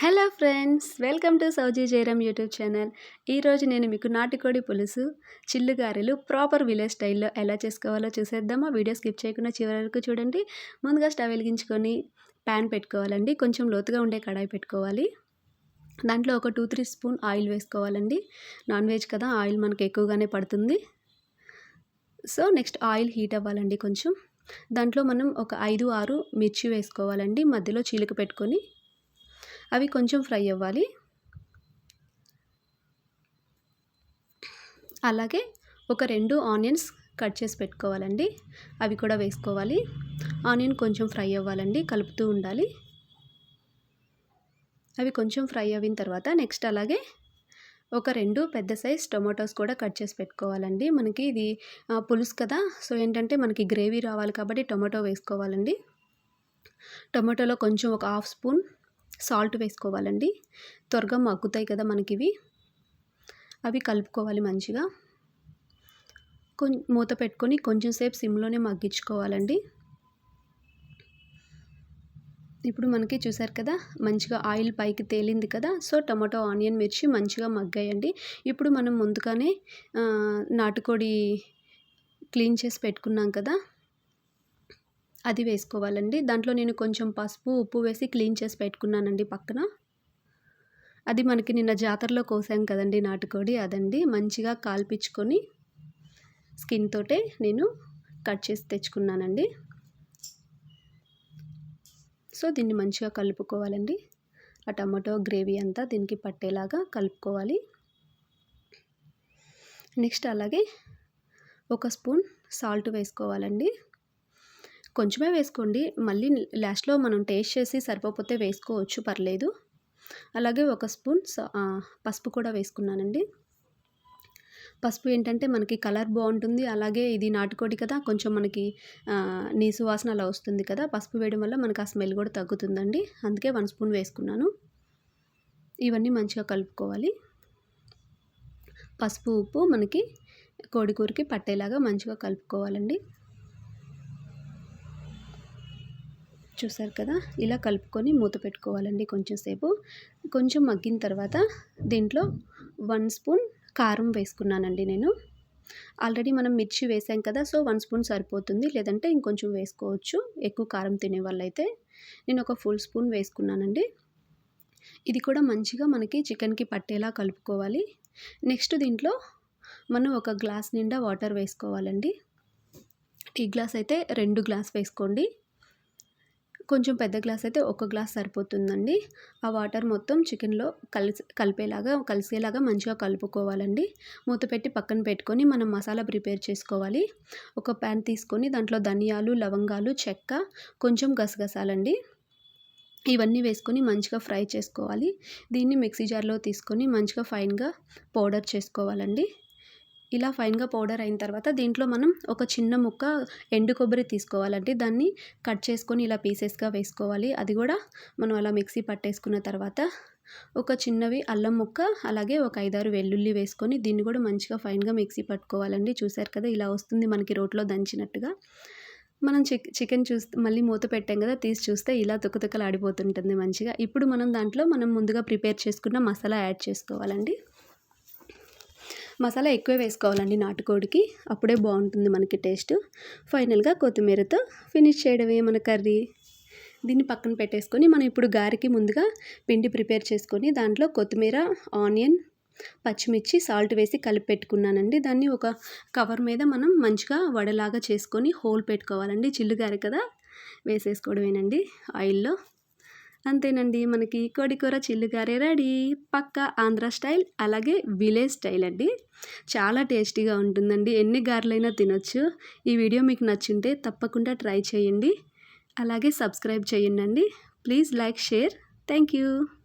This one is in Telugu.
హలో ఫ్రెండ్స్ వెల్కమ్ టు సౌజీ జయరామ్ యూట్యూబ్ ఛానల్. ఈరోజు నేను మీకు నాటుకోడి పులుసు చిల్లు గారెలు ప్రాపర్ విలేజ్ స్టైల్లో ఎలా చేసుకోవాలో చూసేద్దామా. వీడియో స్కిప్ చేయకుండా చివరి వరకు చూడండి. ముందుగా స్టవ్ వెలిగించుకొని ప్యాన్ పెట్టుకోవాలండి. కొంచెం లోతుగా ఉండే కడాయి పెట్టుకోవాలి. దాంట్లో ఒక టూ త్రీ స్పూన్ ఆయిల్ వేసుకోవాలండి. నాన్ వెజ్ కదా ఆయిల్ మనకు ఎక్కువగానే పడుతుంది. సో నెక్స్ట్ ఆయిల్ హీట్ అవ్వాలండి కొంచెం. దాంట్లో మనం ఒక ఐదు ఆరు మిర్చి వేసుకోవాలండి. మధ్యలో చీలిక పెట్టుకొని అవి కొంచెం ఫ్రై అవ్వాలి. అలాగే ఒక రెండు ఆనియన్స్ కట్ చేసి పెట్టుకోవాలండి. అవి కూడా వేసుకోవాలి. ఆనియన్ కొంచెం ఫ్రై అవ్వాలండి. కలుపుతూ ఉండాలి. అవి కొంచెం ఫ్రై అయిన తర్వాత నెక్స్ట్ అలాగే ఒక రెండు పెద్ద సైజ్ టొమాటోస్ కూడా కట్ చేసి పెట్టుకోవాలండి. మనకి ఇది పులుసు కదా. సో ఏంటంటే మనకి గ్రేవీ రావాలి కాబట్టి టొమాటో వేసుకోవాలండి. టొమాటోలో కొంచెం ఒక హాఫ్ స్పూన్ సాల్ట్ వేసుకోవాలండి. త్వరగా మగ్గుతాయి కదా మనకి ఇవి అవి కలుపుకోవాలి మంచిగా. కొం మూత పెట్టుకొని కొంచెం సేపు సిమ్లోనే మగ్గించుకోవాలండి. ఇప్పుడు మనకి చూసారు కదా మంచిగా ఆయిల్ పైకి తేలింది కదా సో టమాటో ఆనియన్ మిర్చి మంచిగా మగ్గాయండి. ఇప్పుడు మనం ముందుగానే నాటుకోడి క్లీన్ చేసి పెట్టుకున్నాం కదా అది వేసుకోవాలండి. దాంట్లో నేను కొంచెం పసుపు ఉప్పు వేసి క్లీన్ చేసి పెట్టుకున్నానండి పక్కన. అది మనకి నిన్న జాతరలో కోసాం కదండి నాటుకోడి. అదండి మంచిగా కాల్పించుకొని స్కిన్ తోటే నేను కట్ చేసి తెచ్చుకున్నానండి. సో దీన్ని మంచిగా కలుపుకోవాలండి. ఆ టమాటో గ్రేవీ అంతా దీనికి పట్టేలాగా కలుపుకోవాలి. నెక్స్ట్ అలాగే ఒక స్పూన్ సాల్ట్ వేసుకోవాలండి. కొంచెమే వేసుకోండి. మళ్ళీ లాస్ట్లో మనం టేస్ట్ చేసి సరిపోతే వేసుకోవచ్చు పర్లేదు. అలాగే ఒక స్పూన్ పసుపు కూడా వేసుకున్నానండి. పసుపు ఏంటంటే మనకి కలర్ బాగుంటుంది. అలాగే ఇది నాటుకోడి కదా కొంచెం మనకి నీసు వాసన అలా వస్తుంది కదా పసుపు వేయడం వల్ల మనకి ఆ స్మెల్ కూడా తగ్గుతుందండి. అందుకే వన్ స్పూన్ వేసుకున్నాను. ఇవన్నీ మంచిగా కలుపుకోవాలి. పసుపు ఉప్పు మనకి కోడికూరకి పట్టేలాగా మంచిగా కలుపుకోవాలండి. చూసారు కదా? ఇలా కలుపుకొని మూత పెట్టుకోవాలండి కొంచెం సేపు. కొంచెం మగ్గిన తర్వాత దీంట్లో వన్ స్పూన్ కారం వేసుకున్నానండి నేను. ఆల్రెడీ మనం మిర్చి వేసాం కదా సో వన్ స్పూన్ సరిపోతుంది. లేదంటే ఇంకొంచెం వేసుకోవచ్చు. ఎక్కువ కారం తినే వాళ్ళైతే నేను ఒక ఫుల్ స్పూన్ వేసుకున్నానండి. ఇది కూడా మంచిగా మనకి చికెన్కి పట్టేలా కలుపుకోవాలి. నెక్స్ట్ దీంట్లో మనం ఒక గ్లాస్ నిండా వాటర్ వేసుకోవాలండి. టీ గ్లాస్ అయితే రెండు గ్లాస్ వేసుకోండి. కొంచెం పెద్ద గ్లాస్ అయితే ఒక గ్లాస్ సరిపోతుందండి. ఆ వాటర్ మొత్తం చికెన్లో కలిసి కలిపేలాగా కలిసేలాగా మంచిగా కలుపుకోవాలండి. మూత పెట్టి పక్కన పెట్టుకొని మనం మసాలా ప్రిపేర్ చేసుకోవాలి. ఒక ప్యాన్ తీసుకొని దాంట్లో ధనియాలు లవంగాలు చెక్క కొంచెం గసగసాలండి. ఇవన్నీ వేసుకొని మంచిగా ఫ్రై చేసుకోవాలి. దీన్ని మిక్సీ జార్లో తీసుకొని మంచిగా ఫైన్గా పౌడర్ చేసుకోవాలండి. ఇలా ఫైన్గా పౌడర్ అయిన తర్వాత దీంట్లో మనం ఒక చిన్న ముక్క ఎండు కొబ్బరి తీసుకోవాలండి దాన్ని కట్ చేసుకొని ఇలా పీసెస్గా వేసుకోవాలి. అది కూడా మనం అలా మిక్సీ పట్టేసుకున్న తర్వాత ఒక చిన్నవి అల్లం ముక్క అలాగే ఒక ఐదారు వెల్లుల్లి వేసుకొని దీన్ని కూడా మంచిగా ఫైన్గా మిక్సీ పట్టుకోవాలండి. చూసారు కదా ఇలా వస్తుంది మనకి రోట్లో దంచినట్టుగా. మనం చిక్ చికెన్ చూస్తే మళ్ళీ మూత పెట్టాం కదా తీసి చూస్తే ఇలా తుక్కతుక్కలాడిపోతుంటుంది మంచిగా. ఇప్పుడు మనం దాంట్లో మనం ముందుగా ప్రిపేర్ చేసుకున్న మసాలా యాడ్ చేసుకోవాలండి. మసాలా ఎక్కువ వేసుకోవాలండి నాటుకోడికి. అప్పుడే బాగుంటుంది మనకి టేస్ట్. ఫైనల్గా కొత్తిమీరతో ఫినిష్ చేయడమే మన కర్రీ. దీన్ని పక్కన పెట్టేసుకొని మనం ఇప్పుడు గారికి ముందుగా పిండి ప్రిపేర్ చేసుకొని దాంట్లో కొత్తిమీర ఆనియన్ పచ్చిమిర్చి సాల్ట్ వేసి కలిపి పెట్టుకున్నానండి. దాన్ని ఒక కవర్ మీద మనం మంచిగా వడలాగా చేసుకొని హోల్ పెట్టుకోవాలండి. చిల్లుగారు కదా వేసేసుకోవడమేనండి ఆయిల్లో. అంతేనండి. మనకి కోడికూర చిల్లుగారే రెడీ. పక్క ఆంధ్ర స్టైల్ అలాగే విలేజ్ స్టైల్ అండి. చాలా టేస్టీగా ఉంటుందండి. ఎన్ని గారెలైనా తినొచ్చు. ఈ వీడియో మీకు నచ్చుంటే తప్పకుండా ట్రై చేయండి. అలాగే సబ్స్క్రైబ్ చేయండి please like share. Thank you.